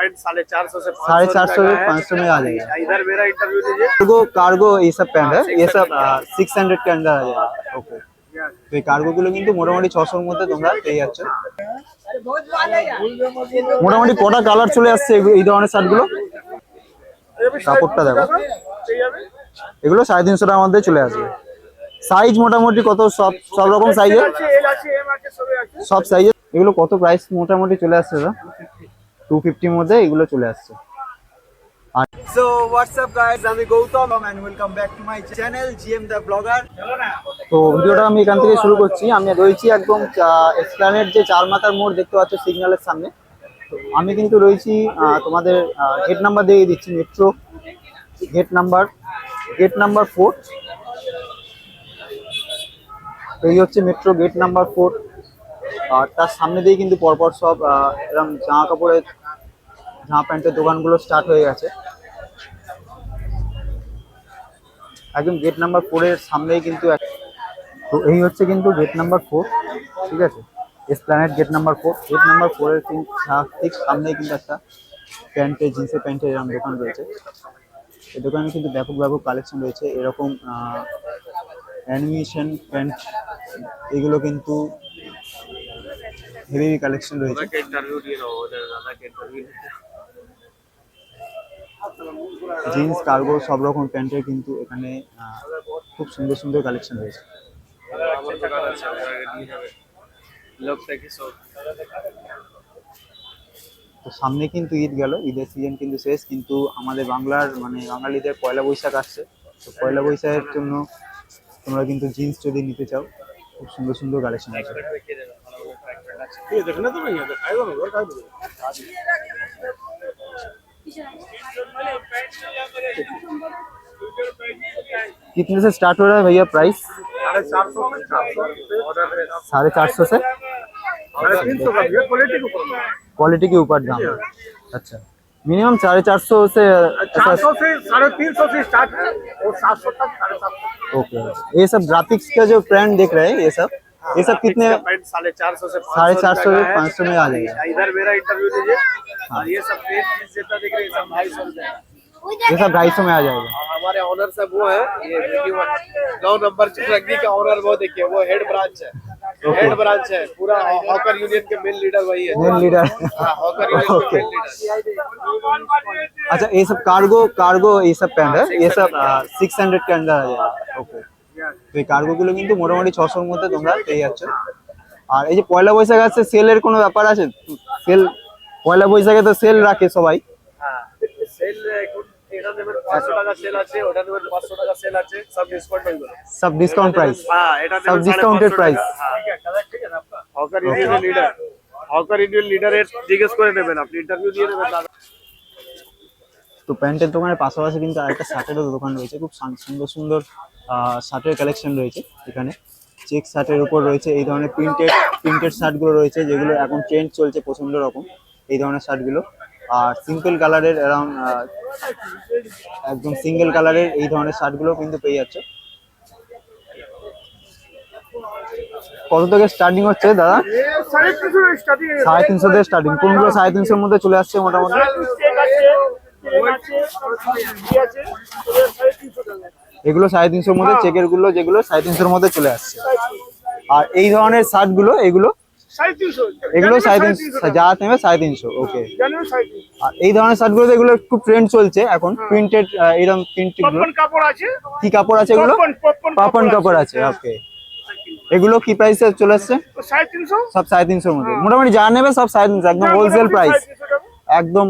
Pant साढ़े चार सौ से साढ़े चार सौ से 500 पाँच सौ में आ जाएगा इधर मेरा इंटरव्यू लीजिए कार्गो कार्गो ये सब पैंट है ये सब সিক্স হান্ড্রেড के अंदर आ जाएगा ওকে তো এই কার্গো গুলো কিন্তু মোটামুটি ছশোর মধ্যে তোমরা পেয়ে যাচ্ছ মোটামুটি কটা কালার চলে আসছে এই- এই ধরনের শার্ট গুলো কাপড়টা দেখো এগুলো সাড়ে তিনশো টাকার মধ্যে চলে আসবে সাইজ মোটামুটি কত সব সব রকম সাইজের সব সাইজের এগুলো কত প্রাইস মোটামুটি চলে আসছে দাদা টু ফিফটির মধ্যে এগুলো চলে আসছে। সো হোয়াটসঅ্যাপ গাইস আমি Gautam and welcome back to my channel GM the blogger তো ভিডিওটা আমি এখান থেকে শুরু করছি। আমি রয়েছি একদম এক্সপ্ল্যানেট যে চার মাথার মোড় দেখতে পাচ্ছ সিগন্যালের সামনে। তো আমি কিন্তু রয়েছি তোমাদের গেট নাম্বার দিয়ে দিচ্ছি metro gate number gate number four এই হচ্ছে মেট্রো গেট নাম্বার ফোর আর তার সামনে দিয়ে কিন্তু পরপর সব এরম জামা কাপড়ের জামা প্যান্টের দোকানগুলো স্টার্ট হয়ে গেছে। একদম গেট নাম্বার ফোরের সামনেই কিন্তু তো এই হচ্ছে কিন্তু গেট নাম্বার ফোর ঠিক আছে? Esplanade gate number four gate number ফোরের ঠিক সামনেই কিন্তু একটা প্যান্টের জিন্সের প্যান্টের এরকম দোকান রয়েছে। এই দোকানে কিন্তু ব্যাপক ব্যাপক কালেকশন রয়েছে। এরকম অ্যানিমেশন প্যান্ট এগুলো কিন্তু হেভি কালেকশন রয়েছে। জিন্স, কার্গো, সব রকম প্যান্টের কিন্তু এখানে খুব সুন্দর সুন্দর কালেকশন রয়েছে। তো সামনে কিন্তু ঈদ গেল, ঈদের সিজন কিন্তু শেষ, কিন্তু আমাদের বাংলার মানে বাঙালিদের পয়লা বৈশাখ আসছে। তো পয়লা বৈশাখের জন্য তোমরা কিন্তু জিন্স যদি নিতে চাও, খুব সুন্দর সুন্দর কালেকশন আছে। कितने से स्टार्ट हो रहा है भैया प्राइस साढ़े चार सौ सौ क्वालिटी के ऊपर। क्वालिटी के ऊपर दाम अच्छा। मिनिमम साढ़े चार सौ से चार सौ से साढ़े तीन सौ से स्टार्ट है और सात सौ तक साढ़े सात सौ। ओके ये सब ग्राफिक्स का जो ब्रांड देख रहे हैं ये सब? ये सब कितने साढ़े चार सौ से साढ़े चार सौ से पाँच सौ में आ जाएगा। इधर मेरा इंटरव्यू लीजिए और ये सब दिख रहे हैं। ये सब ढाई सौ में आ जाएगा और हमारे ऑनर सब वो है ये वीडियो नौ नंबर चित्रंगी का ऑनर वो देखिए वो हेड ब्रांच है हेड ब्रांच है पूरा हॉकर यूनियन के मेन लीडर वही है मेन लीडर हाँ हॉकर यूनियन ओके के मेन लीडर अच्छा ये सब कार्गो कार्गो ये सब पैंट है ये सब সিক্স হান্ড্রেড के अंदर आ जाएगा ওকে তো এই কার্গো গুলো কিন্তু মোটামুটি ছশোর মধ্যে তোমরা পেয়ে যাচ্ছ আর এই যে পয়লা বৈশাখ আছে সেলের কোনো ব্যাপার আছে সেল পয়লা বৈশাখে তো সেল রাখে সবাই 500 টাকা তো প্যান্টের দোকানের পাশাপাশি কিন্তু আরেকটা শার্টের দোকান রয়েছে খুব সুন্দর সুন্দর শার্টের কালেকশন রয়েছে এখানে। চেক শার্টের উপর রয়েছে এই ধরনের প্রিন্টেড প্রিন্টেড শার্টগুলো রয়েছে যেগুলো এখন ট্রেন্ড চলছে প্রচণ্ড রকম এই ধরনের শার্টগুলো। আর সিম্পল কালারের অ্যারাউন্ড একদম সিঙ্গেল কালারের এই ধরনের শার্টগুলো কিন্তু পেয়ে যাচ্ছে। কত থেকে স্টার্টিং হচ্ছে দাদা? সাড়ে তিনশো স্টার্টিং থেকে স্টার্টিং কোনগুলো সাড়ে তিনশোর মধ্যে চলে আসছে মোটামুটি? এগুলো সাড়ে তিনশোর মধ্যে চেকেরগুলো যেগুলো সাড়ে তিনশোর মধ্যে চলে আসছে। আর এই ধরনের শার্টগুলো এগুলো এগুলো সাড়ে তিনশো যা নেবে সাড়ে তিনশো ওকে আর এই ধরনের শার্টগুলো এগুলো একটু ট্রেন্ড চলছে এখন প্রিন্টেড এরকম প্রিন্টেড কাপড় আছে। কি কাপড় আছে এগুলো? পাপন কাপড় আছে। ওকে এগুলো কি প্রাইসে চলে আসছে? সব সাড়ে তিনশোর মধ্যে। মোটামুটি যা নেবে সব সাড়ে তিনশো একদম হোলসেল প্রাইস একদম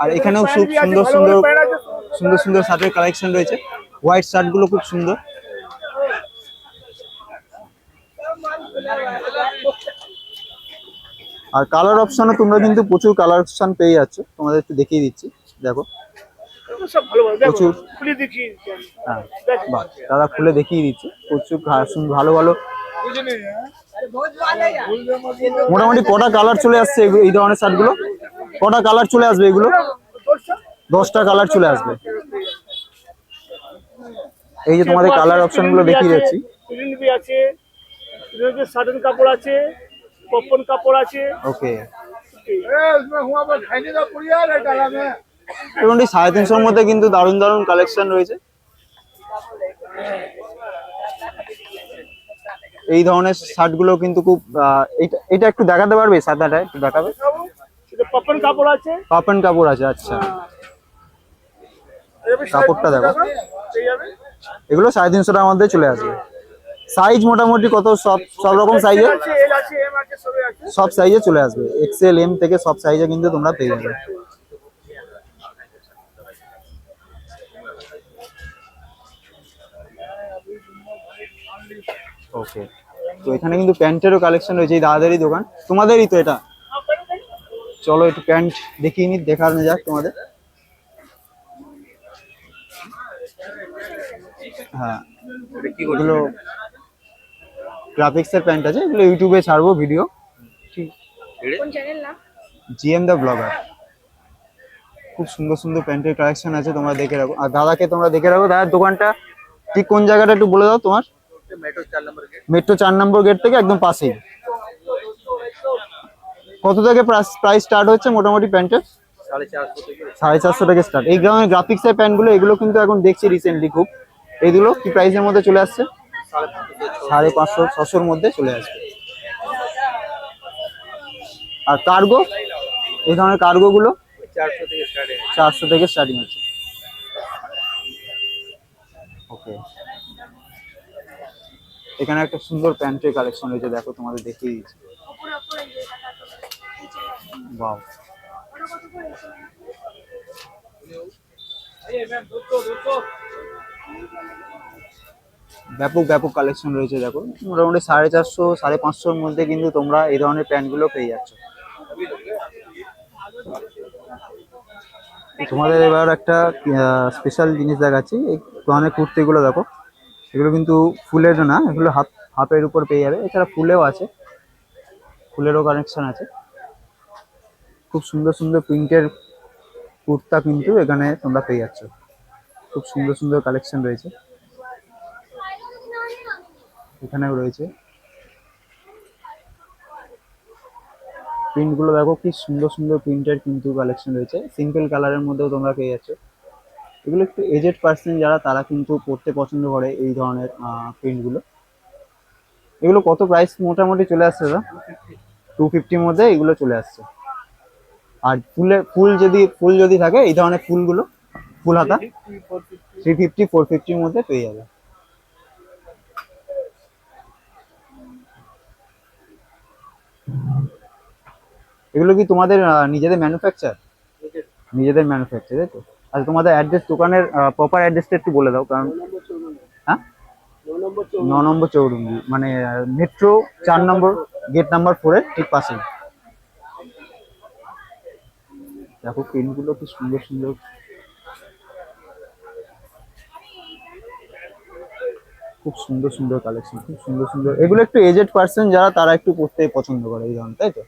আর এখানেও খুব সুন্দর সুন্দর সুন্দর সুন্দর শার্টের কালেকশন রয়েছে। হোয়াইট শার্টগুলো খুব সুন্দর। আর কালার অপশনও তোমরা কিন্তু প্রচুর কালার অপশন পেয়ে যাচ্ছ। তোমাদের একটু দেখিয়ে দিচ্ছি দেখো। প্রচুর। হ্যাঁ দাদা খুলে দেখিয়ে দিচ্ছে। প্রচুর ভালো ভালো। মোটামুটি কটা কালার চলে আসছে এই ধরনের শার্টগুলো কটা কালার চলে আসবে এগুলো? দশটা কালার চলে আসবে। এই যে তোমাদের কালার অপশনগুলো দেখিয়ে যাচ্ছি আছে কাপড় আছে পপন কাপড় আছে। ওকে। সাড়ে তিনশোর মধ্যে কিন্তু দারুণ দারুণ কালেকশন রয়েছে। এই ধরনের শার্টগুলো কিন্তু খুব এটা একটু দেখাতে পারবে সাদাটা একটু দেখাবে? পাপন কাপড় আছে। পাপন কাপড় আছে আচ্ছা। কাপড়টা দেখো। এগুলো সাড়ে তিনশো টাকার মধ্যে চলে আসবে। সাইজ মোটামুটি কত? সব সব রকম সাইজে এল আছে এম আছে সবই আছে। সব সাইজে চলে আসবে। এক্সেল এম থেকে সব সাইজে কিন্তু তোমরা পেয়ে যাবে। ওকে তো এখানে কিন্তু প্যান্টেরও কালেকশন রয়েছে এই দাদাদেরই দোকান। তোমাদেরই তো এটা? চলো একটু প্যান্ট দেখিয়ে নি দেখানো যাক তোমাদের। হ্যাঁ। এগুলো গ্রাফিক্সের প্যান্ট আছে এগুলো ইউটিউবে ছাড়বো ভিডিও ঠিক। কোন জিএম দ্য ব্লগার খুব সুন্দর সুন্দর প্যান্টের কালেকশন আছে তোমরা দেখে রাখো। আর দাদাকে তোমরা দেখে রাখো দাদার দোকানটা ঠিক কোন জায়গাটা একটু বলে দাও তোমার? মেট্রো চার নম্বর গেট মেট্রো চার নম্বর গেট থেকে একদম পাশেই। কত থেকে প্রাইস স্টার্ট হচ্ছে মোটামুটি প্যান্টের সাড়ে চারশো থেকে। সাড়ে চারশো থেকে স্টার্ট এই গ্রামের গ্রাফিক্সের প্যান্টগুলো এগুলো কিন্তু এখন দেখছি রিসেন্টলি খুব। এইগুলো কি প্রাইসের মধ্যে চলে আসছে? সাড়ে পাঁচশো ছশোর মধ্যে চলে আসবে। আর কার্গো এই ধরনের কার্গো গুলো চারশো থেকে স্টার্ট হচ্ছে ওকে এখানে একটা সুন্দর প্যান্টের কালেকশন রয়েছে দেখো তোমাদের দেখিয়ে দিচ্ছি। বাও ব্যাপক ব্যাপক কালেকশন রয়েছে, দেখো। মোটামুটি সাড়ে চারশো, সাড়ে পাঁচশোর মধ্যে কিন্তু তোমরা এই ধরনের প্যান্টগুলো পেয়ে যাচ্ছ। তোমাদের এবার একটা স্পেশাল জিনিস দেখাচ্ছি। এই ধরনের কুর্তিগুলো দেখো। এগুলো কিন্তু ফুলের না, এগুলো হাফ, হাফের উপর পেয়ে যাবে। এছাড়া ফুলেও আছে। ফুলেরও কানেকশন আছে। খুব সুন্দর সুন্দর প্রিন্টের কুর্তা কিন্তু এখানে তোমরা পেয়ে যাচ্ছ। খুব সুন্দর সুন্দর কালেকশন রয়েছে। এখানেও রয়েছে। প্রিন্টগুলো দেখো, কি সুন্দর সুন্দর প্রিন্টের কিন্তু কালেকশন রয়েছে। সিম্পল কালারের মধ্যেও তোমরা পেয়ে যাচ্ছ। এগুলো একটু এজেড পার্সন যারা, তারা কিন্তু পড়তে পছন্দ করে এই ধরনের প্রিন্টগুলো এগুলো কত প্রাইস মোটামুটি চলে আসছে দাদা। টু ফিফটির মধ্যে এগুলো চলে আসছে। আর ফুলের ফুল যদি ফুল যদি থাকে, এই ধরনের ফুলগুলো, ফুল হাতা থ্রি ফিফটি ফোর ফিফটির মধ্যে পেয়ে যাবে। এগুলো কি তোমাদের নিজেদের ম্যানুফ্যাকচার নিজেদের ম্যানুফ্যাকচার তাই তো? আচ্ছা তোমাদের অ্যাড্রেস দোকানের প্রপার অ্যাড্রেসটা একটু বলে দাও, কারণ হ্যাঁ? ন নম্বর চৌরঙ্গি মানে মেট্রো চার নম্বর গেট নাম্বার ফোরের ঠিক পাশেই। দেখো পেনগুলো কি সুন্দর সুন্দর খুব সুন্দর সুন্দর কালেকশন খুব সুন্দর সুন্দর। এগুলো একটু এজেড পার্সন যারা তারা একটু পড়তে পছন্দ করে এই ধরনের তাই তো?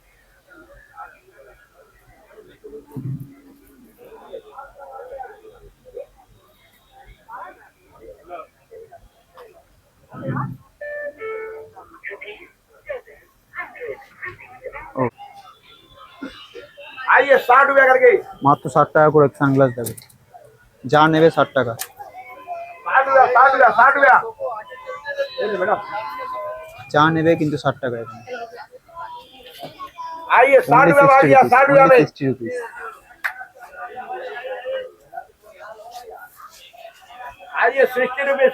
মাত্র ষাট টাকা করে সানগ্লাস দেবে। যা নেবে ষাট টাকা। ষাট रुपया साठ रुपया साठ रुपया मैडम যা নেবে কিন্তু ষাট টাকা এখানে आइए साठ Only रुपया 60 भाजिया rupees, साठ रुपया only में 60 rupees. आइए सिक्सटी रुपये